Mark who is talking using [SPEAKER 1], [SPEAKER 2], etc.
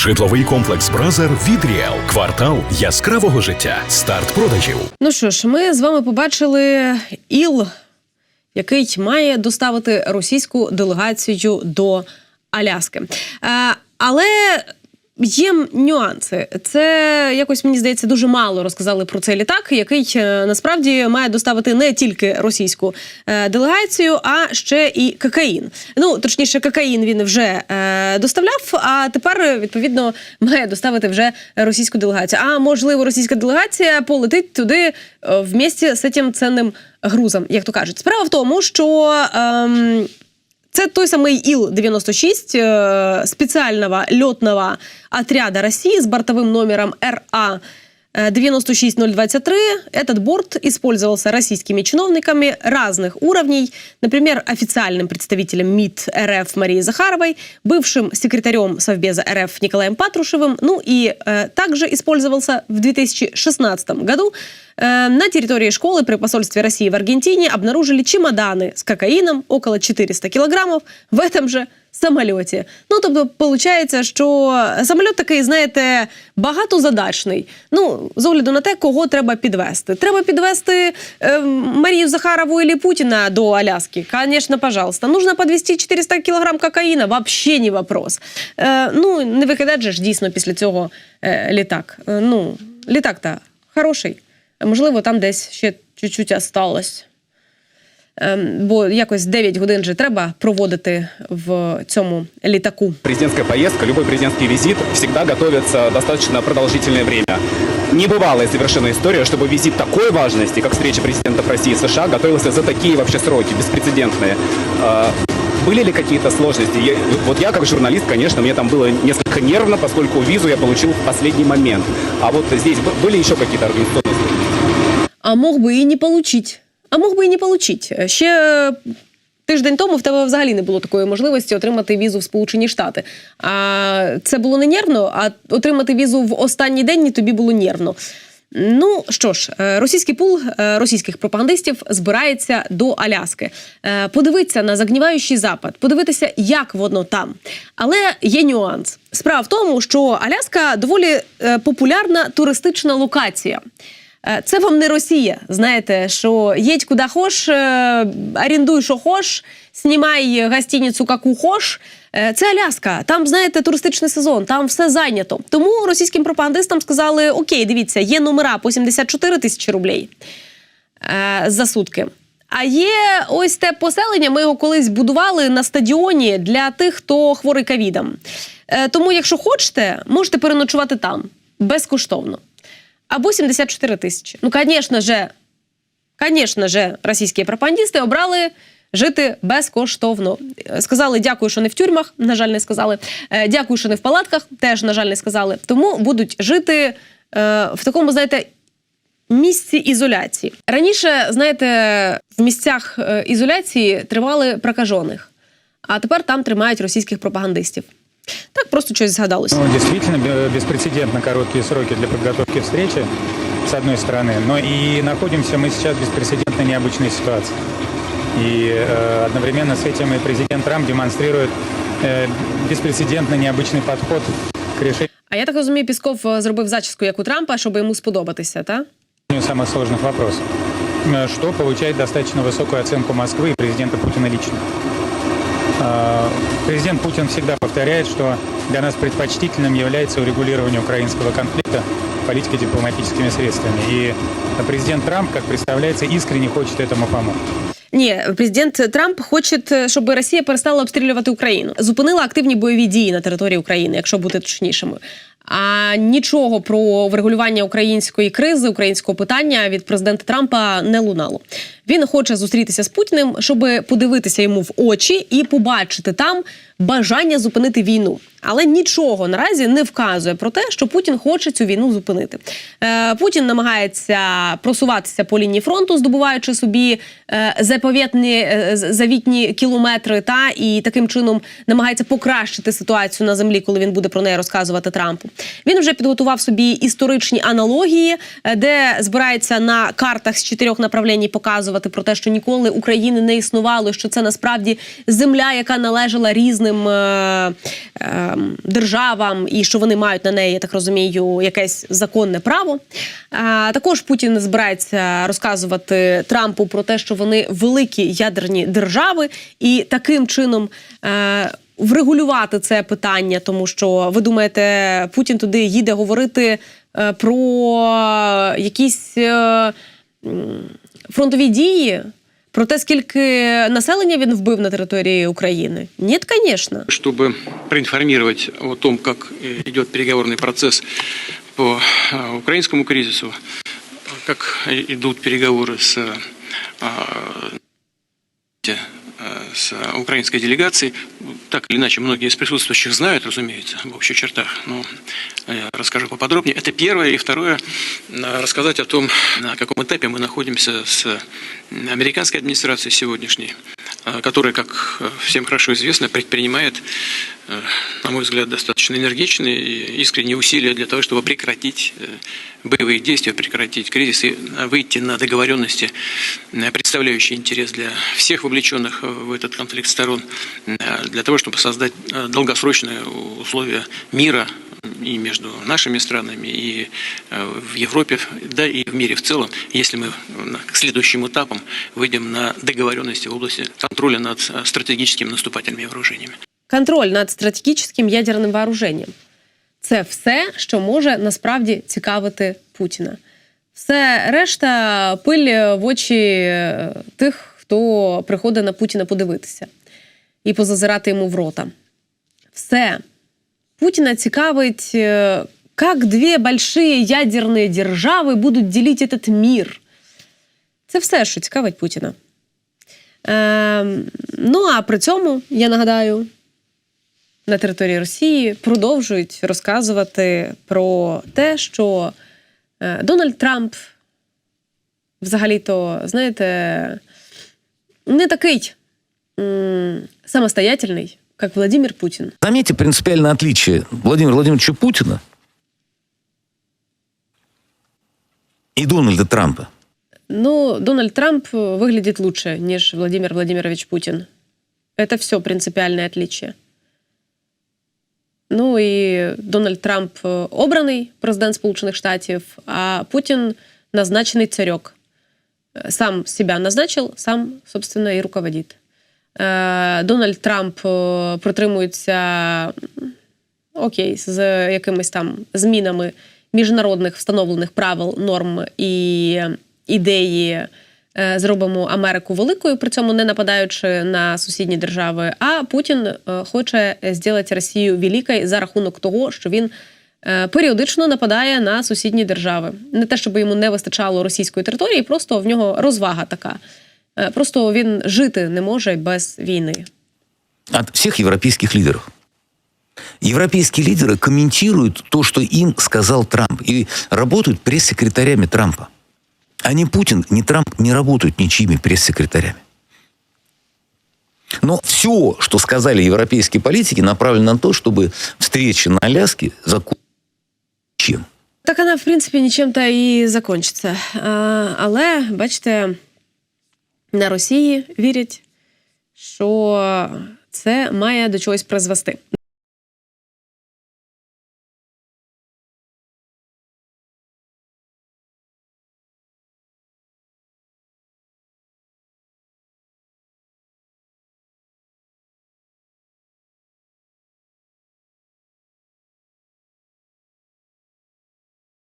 [SPEAKER 1] Житловий комплекс Бразер від Ріел. Квартал яскравого життя. Старт продажів.
[SPEAKER 2] Ну що ж, ми з вами побачили іл, який має доставити російську делегацію до Аляски. Е, але є нюанси. Це якось мені здається дуже мало розказали про цей літак, який е, насправді має доставити не тільки російську е, делегацію, а ще і кокаїн. Ну точніше, кокаїн він вже е, доставляв, а тепер відповідно має доставити вже російську делегацію. А можливо, російська делегація полетить туди е, вместе з цим цінним грузом, як то кажуть. Справа в тому, що. Ем, це той самый Ил-96 э, специального летного отряда России с бортовым номером РА 96023. Этот борт использовался российскими чиновниками разных уровней, например, официальным представителем МИД РФ Марией Захаровой, бывшим секретарем Совбеза РФ Николаем Патрушевым, ну и э, также использовался в 2016 году. Э, На территории школы при посольстве России в Аргентине обнаружили чемоданы с кокаином, около 400 килограммов, в этом же самольоті. Ну, тобто, виходить, що самоліт такий, знаєте, багатозадачний. Ну, з огляду на те, кого треба підвести. Треба підвести е, Марію Захарову или Путіна до Аляски. Звісно, пожалуйста. Нужно подвести 400 кілограм кокаїна, вообще не вопрос. Е, ну, не викидати ж дійсно після цього е, літак. Е, ну, літак-то хороший. Можливо, там десь ще чуть-чуть осталось. Ем, Бо якось 9 годин же треба проводити в цьому літаку.
[SPEAKER 3] Президентская поездка, любой президентский визит всегда готовится достаточно продолжительное время. Небывалая совершенно история, чтобы визит такой важности, как встреча президентов России и США, готовился за такие вообще сроки, беспрецедентные. А, Были ли какие-то сложности? Я- вот я как журналист, конечно, мне там было несколько нервно, поскольку визу я получил в последний момент. А вот здесь б- были еще какие-то организационные сложности?
[SPEAKER 2] А мог би і не получить. А мог би і не получить. Ще е, тиждень тому в тебе взагалі не було такої можливості отримати візу в Сполучені Штати. А це було не нервно, а отримати візу в останній день тобі було нервно. Ну що ж, е, російський пул е, російських пропагандистів збирається до Аляски. Е, Подивитися на загніваючий запад, подивитися, як воно там. Але є нюанс. Справа в тому, що Аляска доволі е, популярна туристична локація. Е, Це вам не Росія. Знаєте, що їдь куди хош, е, орендуй, що хош, знімай гостиницю, яку хош. Е, Це Аляска. Там, знаєте, туристичний сезон, там все зайнято. Тому російським пропагандистам сказали: Окей, дивіться, є номера по 74 тисячі рублей за сутки. А є ось те поселення. Ми його колись будували на стадіоні для тих, хто хворий ковідом. Тому, якщо хочете, можете переночувати там безкоштовно. Або 74 тисячі. Ну, звісно же, звісно же, російські пропагандисти обрали жити безкоштовно. Сказали дякую, що не в тюрмах. На жаль, не сказали. Е, Дякую, що не в палатках. Теж, на жаль, не сказали. Тому будуть жити е, в такому, знаєте, місці ізоляції. Раніше, знаєте, в місцях е, ізоляції тримали прокажених, а тепер там тримають російських пропагандистів. Так просто щось згадалося.
[SPEAKER 4] Ну, действительно, бе- беспрецедентно короткие сроки для подготовки встречи, с одной стороны, но и находимся мы сейчас в беспрецедентно необычной ситуации. И э, одновременно с этим и президент Трамп демонстрирует э, беспрецедентно необычный подход к решению
[SPEAKER 2] А я так розумію, Пісков е, зробив зачіску, як у Трампа, щоб йому сподобатися, так?
[SPEAKER 4] самых сложных вопросов, э, что получает достаточно высокую оценку Москвы и президента Путина лично. Э, Президент Путин всегда повторяет, что для нас предпочтительным является урегулирование украинского конфликта политико-дипломатическими средствами. И президент Трамп, как представляется, искренне хочет этому помочь.
[SPEAKER 2] Ні, президент Трамп хоче, е, щоб Росія перестала обстрілювати Україну, зупинила активні бойові дії на території України, якщо бути точнішими. А нічого про врегулювання української кризи, українського питання від президента Трампа не лунало. Він хоче зустрітися з Путіним, щоб подивитися йому в очі і побачити там бажання зупинити війну. Але нічого наразі не вказує про те, що Путін хоче цю війну зупинити. Е, Путін намагається просуватися по лінії фронту, здобуваючи собі е, заповітні е, завітні кілометри, та і таким чином намагається покращити ситуацію на землі, коли він буде про неї розказувати Трампу. Він вже підготував собі історичні аналогії, е, де збирається на картах з чотирьох направлень показувати про те, що ніколи України не існувало, що це насправді земля, яка належала різним е, е, державам, і що вони мають на неї, я так розумію, якесь законне право. А, також Путін збирається розказувати Трампу про те, що вони великі ядерні держави, і таким чином. Е, Врегулювати це питання, тому що ви думаєте, Путін туди їде говорити е, про якісь е, фронтові дії, про те, скільки населення він вбив на території України? Ні, звісно.
[SPEAKER 5] чтобы проинформировать о том, как э, идет переговорный процесс по э, украинскому кризису, как э, идут переговоры с, э, э, с украинской делегацией. Так или иначе, многие из присутствующих знают, разумеется, в общих чертах, но я расскажу поподробнее. Это первое. И второе, э, рассказать о том, на каком этапе мы находимся с американской администрацией сегодняшней, э, которая, как э, всем хорошо известно, предпринимает, э, на мой взгляд, достаточно энергичные и искренние усилия для того, чтобы прекратить э, боевые действия, прекратить кризис и э, выйти на договоренности, представляющие интерес для всех вовлеченных в этот конфликт сторон, э, для того, чтобы создать долгосрочные условия мира и между нашими странами, и э, в Европе, да и в мире в целом, если мы э, к следующим этапам выйдем на договоренности в области контроля над э, стратегическими наступательными вооружениями.
[SPEAKER 2] контроль над стратегічним ядерним вооруженням. Це все, що може насправді цікавити Путіна. Все решта пиль в очі е, тих, хто приходить на Путіна подивитися і позазирати йому в рота. Все. Путіна цікавить, е, як дві большие ядерні держави будуть ділити этот мир. Це все, що цікавить Путіна. Е, ну а при цьому, я нагадаю, на території Росії продовжують розказувати про те, що е, Дональд Трамп взагалі-то, знаєте, не такий самостоятельний, як Владимир Путін.
[SPEAKER 6] Заметьте принципиальное отличие Владимира Владимировича Путина и Дональда Трампа.
[SPEAKER 2] Ну, Дональд Трамп выглядит лучше, ніж Владимир Владимирович Путін. Это все принципиальное отличие. Ну і Дональд Трамп е, обраний президент Сполучених Штатів, а Путін назначений царек. Е, Сам себя назначил, сам, собственно, і руководит. Е, Дональд Трамп протримується окей, з якимись там змінами міжнародних встановлених правил, норм і ідеї. е, Зробимо Америку великою, при цьому не нападаючи на сусідні держави. А Путін е, хоче зробити Росію великою за рахунок того, що він періодично нападає на сусідні держави. Не те, щоб йому не вистачало російської території, просто в нього розвага така. Е, Просто він жити не може без війни.
[SPEAKER 6] От всех европейских лидеров. Европейские лидеры комментируют то, что им сказал Трамп, и работают пресс-секретарями Трампа. А ни Путин, ни Трамп не работают ничьими пресс-секретарями. Но все, что сказали европейские политики, направлено на то, чтобы встреча на Аляске закончилась чем?
[SPEAKER 2] Так вона, в принципі, нічим-то і закінчиться. Але, бачите, на Росії вірять, що це має до чогось призвести.